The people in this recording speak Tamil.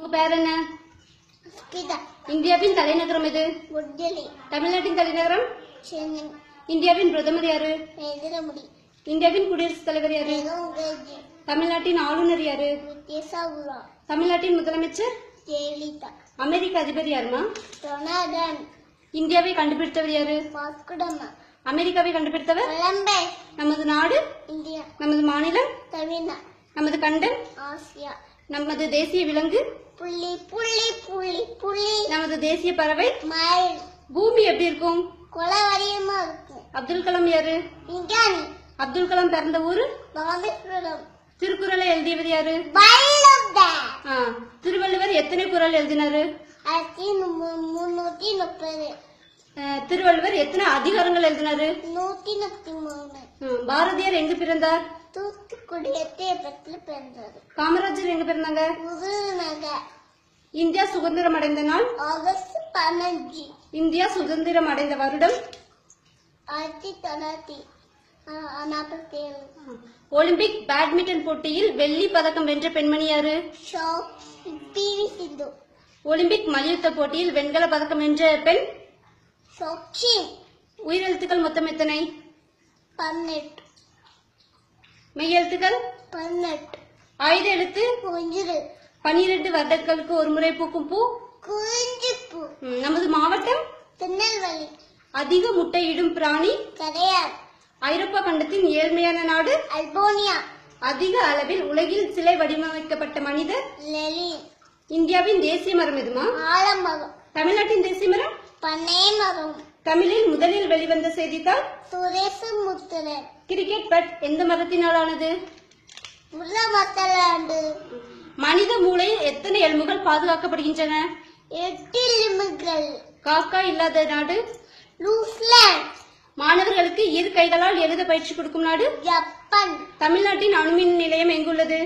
உங்க பேர் என்ன? இந்தியாவின் தலைநகரம் எது? தமிழ்நாட்டின் தலைநகரம்? சென்னை. இந்தியாவின் பிரதமர் யாரு? இந்தியாவின் குடியரசுத் தலைவர் யாரு? தமிழ்நாட்டின் ஆளுநர் யாரு? தமிழ்நாட்டின் முதலமைச்சர்? அமெரிக்க அதிபர் யாருமா? இந்தியாவை கண்டுபிடித்தவர் யாரு? அமெரிக்காவை கண்டுபிடித்தவர்? நமது நாடு? இந்தியா. நமது மாநிலம்? தமிழ்நாடு. நமது கண்டம் ஆசியா. நமது தேசிய விலங்கு? புள்ளி புள்ளி புள்ளி புள்ளி. நமது தேசிய பறவை? மயில். பூமி எப்படி இருக்கும்? கொலவரியமா இருக்கும். அப்துல் கலாம் யாரு? விஞ்ஞானி. அப்துல் கலாம் பிறந்த ஊரு? ராமேஸ்வரம் திருக்குறளை எழுதியவர் யாரு? திருவள்ளுவர் எத்தனை குறள் எழுதினாரு? முன்னூத்தி முப்பது. திருவள்ளுவர் எத்தனை அதிகாரங்கள் எழுதினாரு? நூத்தி முப்பத்தி மூணு. பாரதியார் எங்க பிறந்தார்? எட்டயபத்தில் பிறந்தது. காமராஜர் எங்க பிறந்தாங்க? விருதுநகர் இந்தியா சுதந்திரம் அடைந்த நாள்? ஆகஸ்ட் பதினஞ்சு இந்தியா சுதந்திரம் அடைந்த வருடம்? ஆயிரத்தி தொள்ளாயிரத்தி நாற்பத்தி ஏழு ஒலிம்பிக் பேட்மிண்டன் போட்டியில் வெள்ளி பதக்கம் வென்ற பெண்மணி யாரு? ஷோ பிவி சிந்து. ஒலிம்பிக் மல்யுத்த போட்டியில் வெண்கல பதக்கம் வென்ற பெண்? உயிரெழுத்துக்கள் மொத்தம் எத்தனை? பன்னெட்டு மெய்யெழுத்துக்கள் பன்னெட்டு ஆயுத எழுத்து? பனிரெண்டு வருடங்களுக்கு ஒரு முறை பூக்கும் பூ? குறிஞ்சிப்பூ நமது மாவட்டம்? திருநெல்வேலி. அதிக முட்டையிடும் பிராணி? கரையார் ஐரோப்பா கண்டத்தின் ஏழ்மையான நாடு? அல்போனியா. அதிக அளவில் உலகில் சிலை வடிவமைக்கப்பட்ட மனிதர்? இந்தியாவின் தேசிய மரம் எதுமா? ஆலமரம். தமிழ்நாட்டின் தேசிய மரம்? பனை மரம். தமிழில் முதலில் வெளிவந்த செய்தித்தாள் கிரிக்கெட் பட் எந்த மத்தலாண்டு மனித மூளையில் எத்தனை எலும்புகள் பாதுகாக்கப்படுகின்றன? எட்டு எலும்புகள். காக்கா இல்லாத நாடு? மாணவர்களுக்கு இரு கைகளால் எழுத பயிற்சி கொடுக்கும் நாடு? ஜப்பான். தமிழ்நாட்டின் அணுமின் நிலையம் எங்குள்ளது?